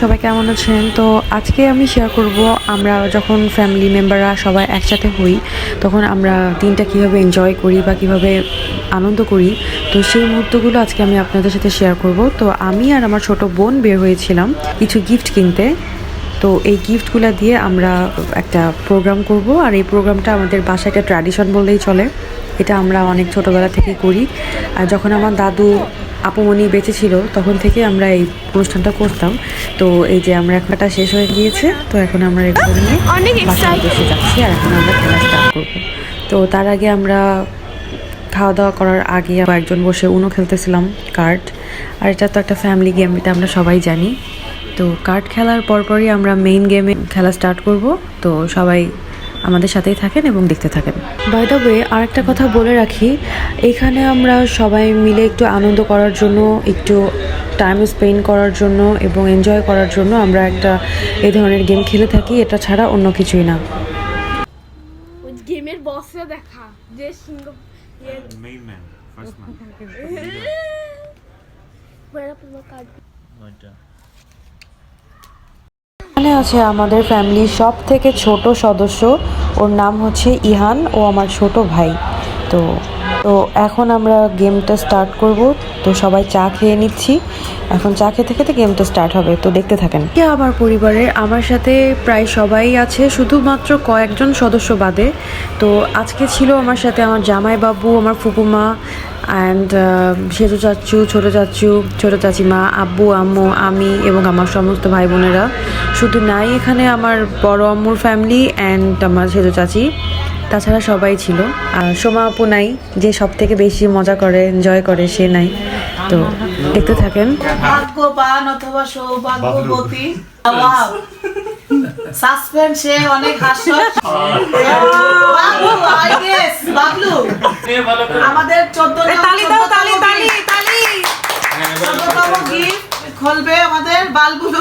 সবাই কেমন আছেন? তো আজকে আমি শেয়ার করব, আমরা যখন ফ্যামিলি মেম্বাররা সবাই একসাথে হই, তখন আমরা দিনটা কীভাবে এনজয় করি বা কীভাবে আনন্দ করি, তো সেই মুহূর্তগুলো আজকে আমি আপনাদের সাথে শেয়ার করব। তো আমি আর আমার ছোট বোন বের হয়েছিলাম কিছু গিফট কিনতে। তো এই গিফটগুলো দিয়ে আমরা একটা প্রোগ্রাম করব, আর এই প্রোগ্রামটা আমাদের বাসায় একটা ট্র্যাডিশন বললেই চলে। এটা আমরা অনেক ছোটোবেলা থেকে করি। আর যখন আমার দাদু আপুমণি বেঁচে ছিল তখন থেকে আমরা এই অনুষ্ঠানটা করতাম। তো এই যে আমরা এখনটা শেষ হয়ে গিয়েছে তো এখন আমরা এগুলো নিয়ে অনেক বাসার যাচ্ছি আর এখন আমরা খেলা স্টার্ট করব। তো তার আগে আমরা খাওয়া দাওয়া করার আগে একজন বসে উনো খেলতেছিলাম কার্ড। আর এটা তো একটা ফ্যামিলি গেম এটা আমরা সবাই জানি। তো কার্ড খেলার পরপরই আমরা মেইন গেমে খেলা স্টার্ট করব। তো সবাই আমাদের সাথেই থাকেন এবং দেখতে থাকেন। বাই দ্য ওয়ে আর একটা কথা বলে রাখি এখানে আমরা সবাই মিলে একটু আনন্দ করার জন্য একটু টাইম স্পেন্ড করার জন্য এবং এনজয় করার জন্য আমরা একটা এই ধরনের গেম খেলে থাকি এটা ছাড়া অন্য কিছুই না। ওই গেমের বসরা দেখা যে সিংহ ইয়ে। Main man, first man. বড় পুরো কার্ড ওইটা এখানে আছে আমাদের ফ্যামিলির সব থেকে ছোট সদস্য। ওর নাম হচ্ছে ইহান, ও আমার ছোট ভাই। তো তো এখন আমরা গেমটা স্টার্ট করব। তো সবাই চা খেয়ে নিচ্ছি। এখন চা খেতে খেতে গেমটা স্টার্ট হবে। তো দেখতে থাকেন। কে আমার পরিবারে, আমার সাথে প্রায় সবাই আছে, শুধুমাত্র কয়েকজন সদস্য বাদে। তো আজকে ছিল আমার সাথে আমার জামাই বাবু আমার ফুপুমা অ্যান্ড সেজু চাচু ছোটো চাচু ছোটো চাচিমা আব্বু আম্মু আমি এবং আমার সমস্ত ভাই বোনেরা শুধু নাই এখানে আমার বড় আম্মুর ফ্যামিলি অ্যান্ড আমার সেজু চাচি। তাছাড়া সবাই ছিল। আর সোমা আপু নাই যে সব থেকে বেশি মজা করে এনজয় করে সে নাই। তো দেখতে থাকেন। ভাগ্যবান অথবা সৌভাগ্যবতী। সাসপেন্স সে অনেক হাস্য বাবলু আই গেস বাবলু। আমাদের চোদ্দ তালি দাও তালি তালি তালি। গিফট খুলবে আমাদের বালগুলো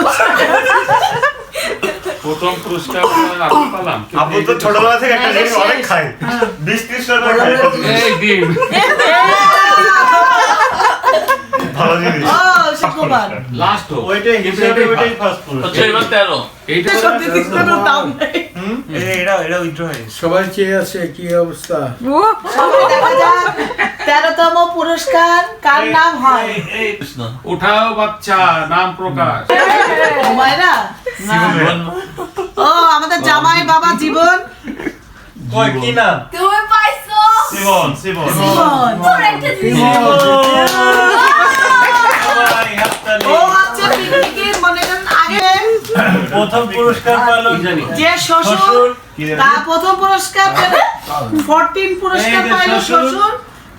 প্রথম পুরস্কার আমি পেলাম। আপু তো ছোটবেলা থেকে একটা জিনিস অনেক খায় বিশ ত্রিশ টাকা খায় এই ডিম ভালো জিনিস। ও শুক্রবার লাস্ট ওইটাই হিসেবে ওইটাই ফার্স্ট আচ্ছা এবার তেরো। এইটা সত্যি কোনো দাম নেই। এটা এটা উইথড্র হয় সবাই চেয়ে আছে কি অবস্থা? সবাই দেখা যাক। তেরোতম পুরস্কার কার নাম হয়? উঠাও বাচ্চা নাম প্রকাশ। হুমায়রা? ও আমাদের জামাই বাবা জীবন। কই কি নাম? তুমি পাইছো। সিমন সিমন জীবন। তোর একটা জিনিস ও আছে পিকনিকের মনে করেন আগে প্রথম পুরস্কার পেল যে শ্বশুর তা প্রথম পুরস্কার পেল ফোরটিন পুরস্কার এই যে পাইল শ্বশুর।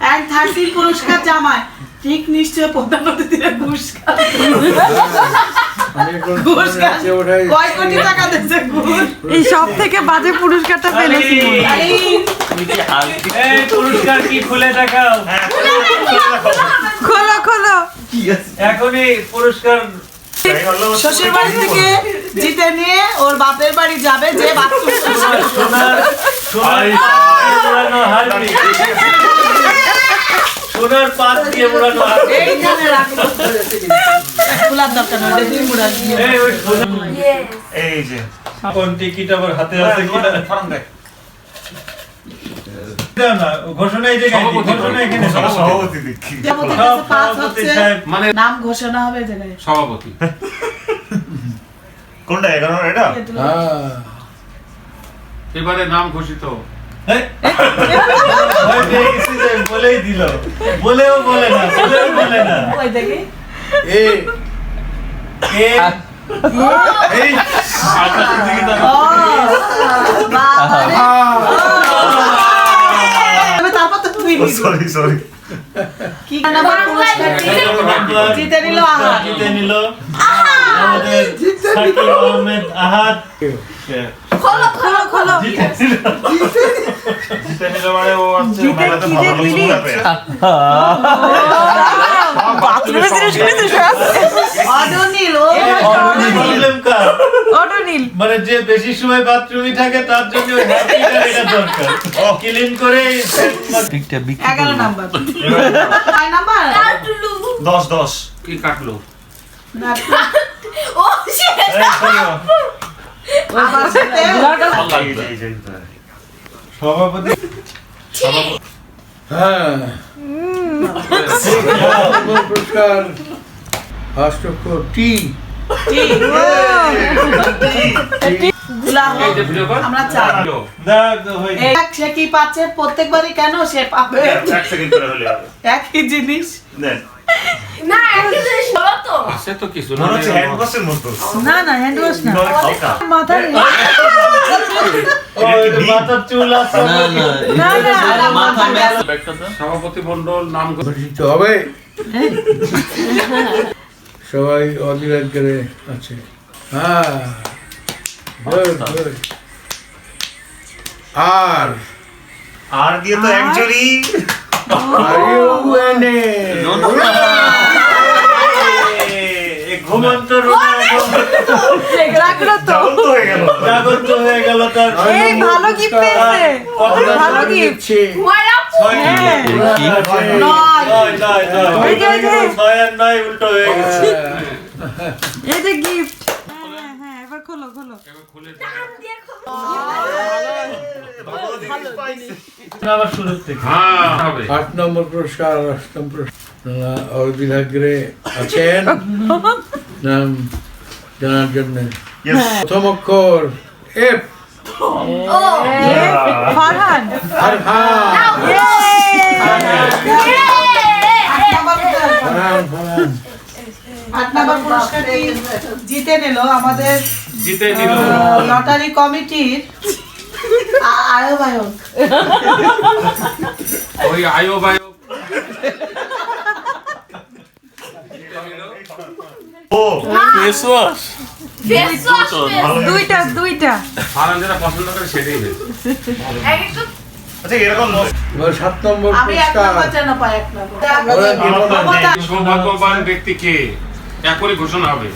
এন্ড থার্টিন পুরস্কার জামাই। ঠিক নিশ্চয় প্রধান অতিথিরা কয় কোটি টাকা এই সব থেকে বাজে পুরস্কারটা পেলে এই পুরস্কার কি খুলে দেখাও? খোলো খোলো এখনই পুরস্কার শ্বশুর বাড়ি থেকে জিতে নিয়ে ওর বাপের বাড়ি যাবে যে সোনার সোনার মোড়ানো হারবি সোনার পাত দিয়ে মোড়ানো এইখানে রাখো। খোলার দরকার নয় দিয়ে। এই এই যে কোন টিকিট আবার হাতে আছে কিনা? নাম ঘোষণা হবে সভাপতি। কোনটা এগারো এটা? হ্যাঁ। এবারে নাম ঘোষিত। বলেই দিল। বলেও বলে না বলেও বলে না। ওই এ এই সরি সরি কি জিতে নিল আহাদ। জিতে নিল। আমাদের সাকিব আহমেদ আহাদ। খোলো খোলো খোলো। জিতে নিল। জিতে নিল মানে ও হচ্ছে মেলাতে ভালো ভালো সুবিধা পেয়ে অডনিল ও প্রবলেম মানে যে বেশি সময় বাথরুমে থাকে তার জন্য ওই হ্যাপিটার এটা দরকার। ক্লিন করে এগারো নাম্বার। ছয় নাম্বার। কাটলু। দশ দশ। কি কাটলো? ও সাথে যে, এই যে। সভাপতি? হ্যাঁ। পুরস্কার ফার্স্ট টি মনে সভাপতি মন্ডল নাম হবে সবাই অধিকার করে আছে। হ্যাঁ. আর। আর দিয়ে তো একজনই আর? ইউ এনে ঘুমন্ত রোনাল্ডো রাখল তো। জাগ্রত হয়ে গেল। জাগ্রত হয়ে গেল তার ভালো পেয়েছে। ভালো gift। হ্যাঁ। উল্টো হয়ে গেছে। এই যে গিফট হ্যাঁ হ্যাঁ এবার খোলো খোলো। আবার শুরুর থেকে। হ্যাঁ হবে। আট নম্বর পুরস্কার অষ্টম পুরস্কার। অধিকাগ্রে আছেন। নাম জানার জন্য. প্রথম অক্ষর এফ ফারহান আর হ্যাঁ ফারহান নাম্বার পুরস্কারটি জিতে নিল আমাদের জিতে নিল। লটারি কমিটির আ- আহ্বায়ক ওই আয়ো বায়ো ও ফেস ওয়াশ ভালো দুইটা দুইটা। ফারান যেটা পছন্দ করে সেটাই আচ্ছা এরকম সাত নম্বর আমি পুরস্কার। সৌভাগ্যবান ব্যক্তি কে? এখনই ঘোষণা হবে।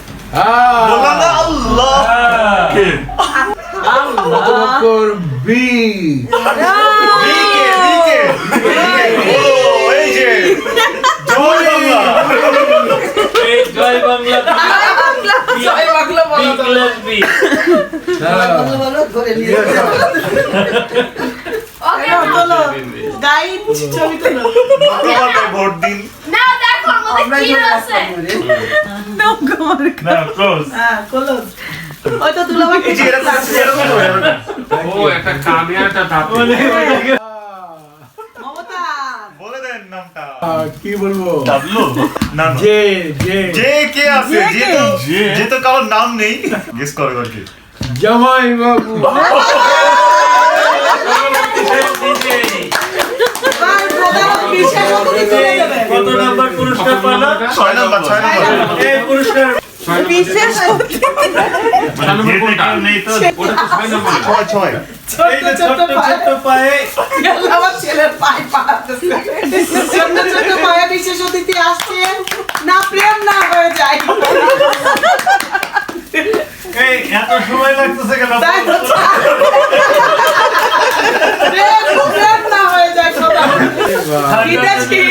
ভোট দিন। না না কি ক্লোজ হ্যাঁ, close। ওই তো তুলো এই যে এরকম এরকম এরকম। ও একটা কানে আর মমতা বলে দেন নামটা কি বলব ডাবলু না না। জে জে যে কে আছে যে তো কারোর নাম নেই গেস করো আর কি জামাই বাবু বিশেষ অতিথি তুলে দেবে। কত নাম্বার পুরস্কার পেলাম ছয় নাম্বার ছয় নাম্বার এই পুরস্কার বিশেষ। ছয় ছয় বিশেষ অতিথি আসছে না প্রেম না হয়ে যায় এই এত সময় লাগতেছে কেন বিদেশি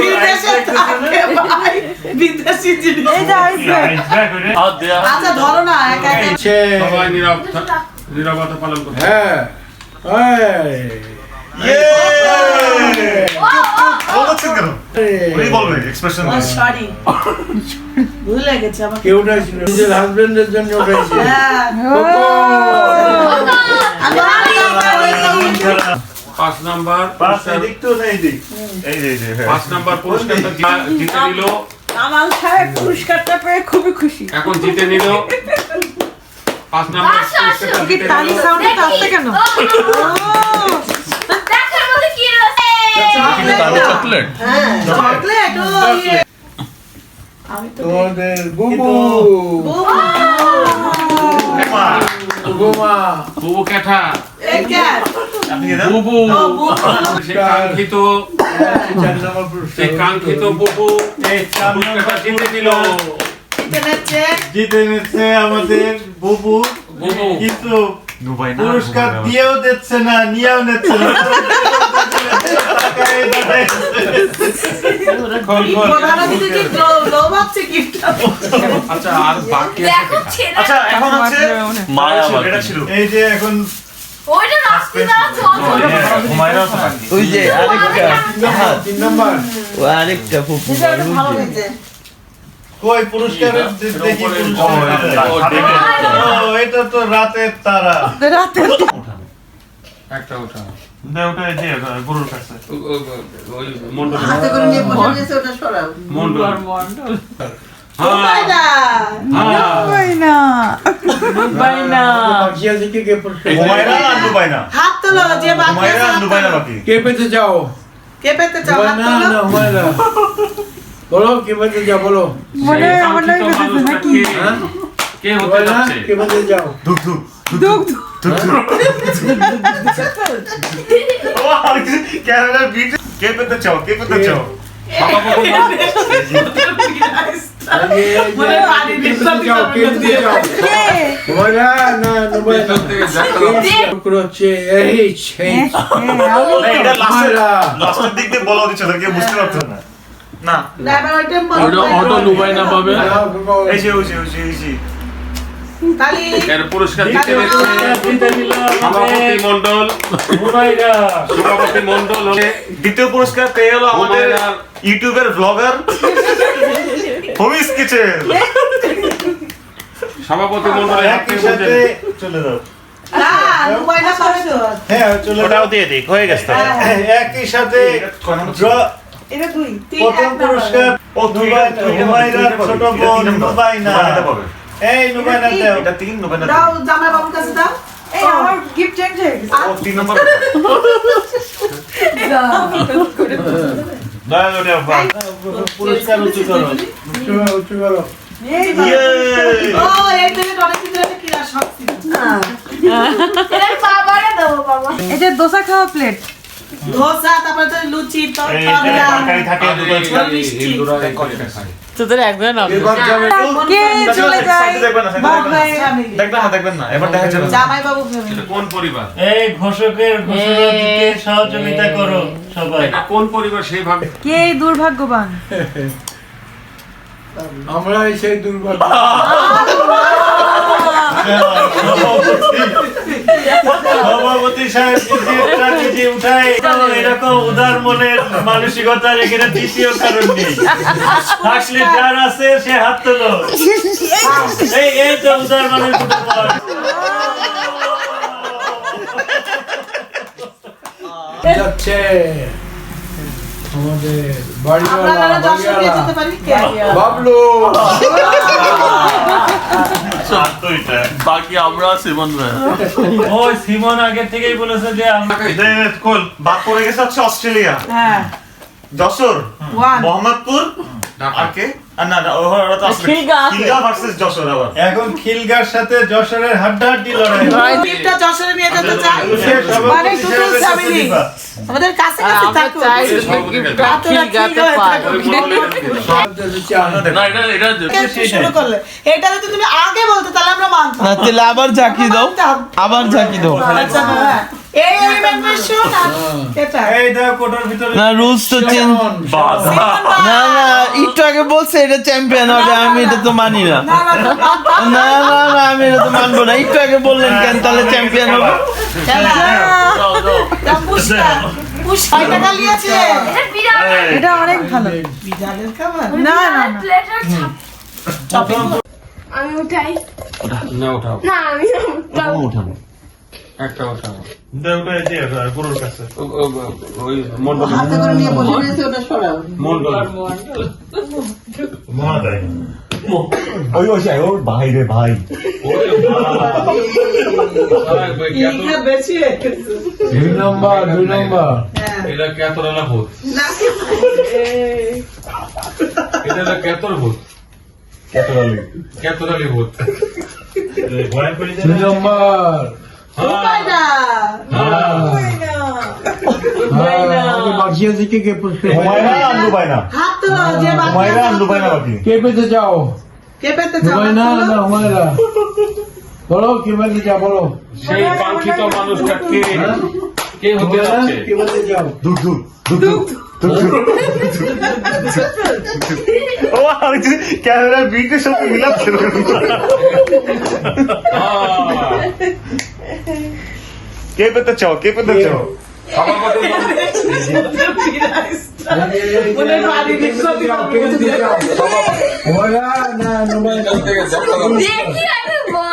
বিদেশে থাকে ভাই। বিদেশি জিনিস। হাত দেয়া আচ্ছা ধরো না একা একা। সবাই নীরব নীরবতা পালন করতে হ্যাঁ। এই, নিজের হাজবেন্ডের জন্য উঠাইছে হ্যাঁ। পাঁচ নাম্বার পাঁচ তো না এদিক এই যে এই যে হ্যাঁ। পাঁচ নাম্বার পুরস্কারটা জিতে নিল। কামাল সাহেব পুরস্কারটা পেয়ে খুবই খুশি। এখন জিতে নিল। পাঁচ নাম্বার। পুরস্কারটা জিতে তালি নিল। সাউন্ডটা আসছে কেন? দেখার মধ্যে কি আছে চকলেট চকলেট। ও ইয়ে। আমি তো তোমাদের বুবু। মা, বুবুমা বুবু ক্যাঠা? বুবু। সে কাঙ্ক্ষিত। কাঙ্ক্ষিত বুবু। জিতে নিল। জিতে নিচ্ছে। আমাদের বুবু। বুবু। কিন্তু পুরস্কার দিয়েও দিচ্ছে না নিয়েও নিচ্ছে না। আচ্ছা আচ্ছা এখন হচ্ছে মায়া এটা ছিল এই যে এখন ওইটা রাস্তি দ্বারা চল তো ওই যে আরেকটা তিন নম্বর ও আরেকটা ফুপু ভালো হয়েছে কই পুরস্কারের দেখি এটা- তো রাতের তারা। রাতে একটা ওঠা কে পেতে চাও? কে পেতে চাও? বলো কে পেতে চাও বলো। মনে হ্যাঁ কে? হতে যাচ্ছে? কে পেতে আর কিছু ক্যামেরার বিট কে পেতে চাও কে পেতে চাও আগে এই যে, মনে হয় বাড়ি কে পেতে নিশ্চয়ই চাও কে পেতে চাও হুমায়রা না হুমায়রা শুক্র হচ্ছে এই সেই না, এটা হুমায়রা লাস্টের দিক দিয়ে বলা ছিল কেউ বুঝতে পারতো না না না এবার ওইটা বলো। দাও, বাবা। এই যে ওই যে ওই যে এর পুরস্কার দিতে সভাপতি মন্ডল সভাপতি মন্ডল দ্বিতীয় পুরস্কার পেয়ে গেল আমাদের ইউটিউবের ব্লগার হোমিস কিচেন। সভাপতি একই সাথে চলে যাও। তো হ্যাঁ চলে যাও। হয়ে গেছে একই সাথে ড্র এটা দুই তিন প্রথম পুরস্কার ও দুই হুমায়রার ছোট বোন এই নুবাইনা দাও এটা তিন নবেনা দাও জামাই বাবুর কাছে দাও এই আমার গিফট চেঞ্জ হয়ে গেছে ও তিন নম্বর করে আব্বা পুরস্কার উঁচু করো উঁচু করো, উঁচু করো ইয়ে এটা দোসা খাওয়া প্লেট ধোসা তারপরে তো লুচি তরকারি থাকে দুটো মিষ্টি। কে? চলে যায়? দেখবেন না দেখবেন না। এবার দেখা যাবে। জামাই বাবু কোন পরিবার? এই ঘোষকের ঘোষণা দিতে সহযোগিতা করো সবাই। কোন পরিবার? সেই ভাগ কে দুর্ভাগ্যবান? আমরা সেই দুর্ভাগ্য সভাপতি সাহেব নিজে উঠায়। এরকম উদার মনের মানসিকতার এখানে দ্বিতীয় কারণ নেই। আসলে যার আছে সে হাত তোলো। এই এই তো উদার মনের যাচ্ছে। আমাদের বাড়িওয়ালা বাবলু। বাকি আমরা সিমন ওই সিমন আগে থেকেই বলেছে যে আমরা বাদ পড়ে গেছে হচ্ছে অস্ট্রেলিয়া। হ্যাঁ। যশোর মোহাম্মদপুর আর কে? না না ওরা তো আসলে খিলগা ভার্সেস যশোর আবার। এখন খিলগার সাথে যশোরের হাড্ডাহাড্ডি লড়াই গিফটটা যশোরে নিয়ে যেতে চাই। মানে টুটুল ফ্যামিলি আমাদের কাছে কাছে থাকুক। আপনারা ঠিক না এটা এটা শুরু করলে? এটা যদি তুমি আগে বলতে তাহলে আমরা মানতাম। তাহলে আবার ঝাঁকি দাও। আবার ঝাঁকি দাও। আচ্ছা হ্যাঁ। না রুলস তো চেঞ্জ না না একটু আগে বলছে এটা চ্যাম্পিয়ন হবে আমি এটা তো মানি না না না না, আমি এটা তো মানবো না একটু আগে বললেন কেন তাহলে চ্যাম্পিয়ন হবে না এটা অনেক ভালো না আমি উঠাই না উঠাও না আমি উঠাবো। একটা উঠাও দে ওটা এই যে গরুর কাছে। ওই মন্ডল। মন্ডল। মহাদায়। ওই ওই যাই ওর ভাই রে। দুই নম্বর দুই নম্বর। হ্যাঁ। এটা কেতরালা ভূত? এটা হলো কেতর ভূত। কেতরালি। ভূত। ভয় করে দুই নম্বর। না আছে কে পেতে চাও কে পেতে হাত না তোলো। হুমায়রা বলো কে পেতে চাও বলো। সেই কাঙ্ক্ষিত মানুষটা কে কে? হতে যাচ্ছে? কে বলতে যাও ও আমি ক্যামেরার বিটের সাথে মিলাচ্ছে কে পেতে চাও কে পেতে চাও সভাপতি মনে বাড়ি বিশ্বতি কে দিতে যাও ওরা না নোবাই থেকে যাত্রা দেখি আরে বল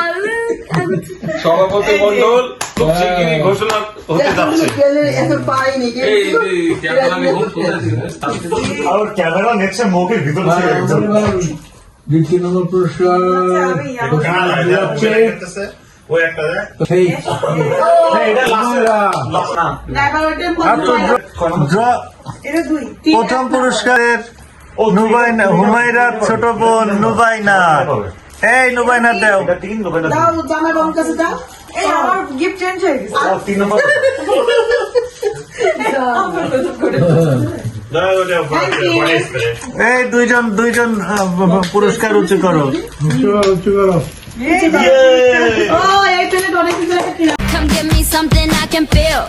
সভাপতি মন্ডল খুব শিগগিরই ঘোষণা হতে যাচ্ছে। করেছি আর ক্যামেরা মুখের ভিতর দ্বিতীয় নম্বর পুরস্কার প্রথম পুরস্কারের নুবাইনা হুমায়রা ছোট বোন নুবাইনা এই নুবাইনা দেও। এটা তিন নব্বই না দাও জামাই বাবুর কাছে দাও। এই আমার গিফট চেঞ্জ হয়ে গেছে। তিন নম্বর। এই দুইজন দুইজন আহ, পুরস্কার উঁচু করো। উচ্চ করো, উচ্চ করো Come give me something I can feel.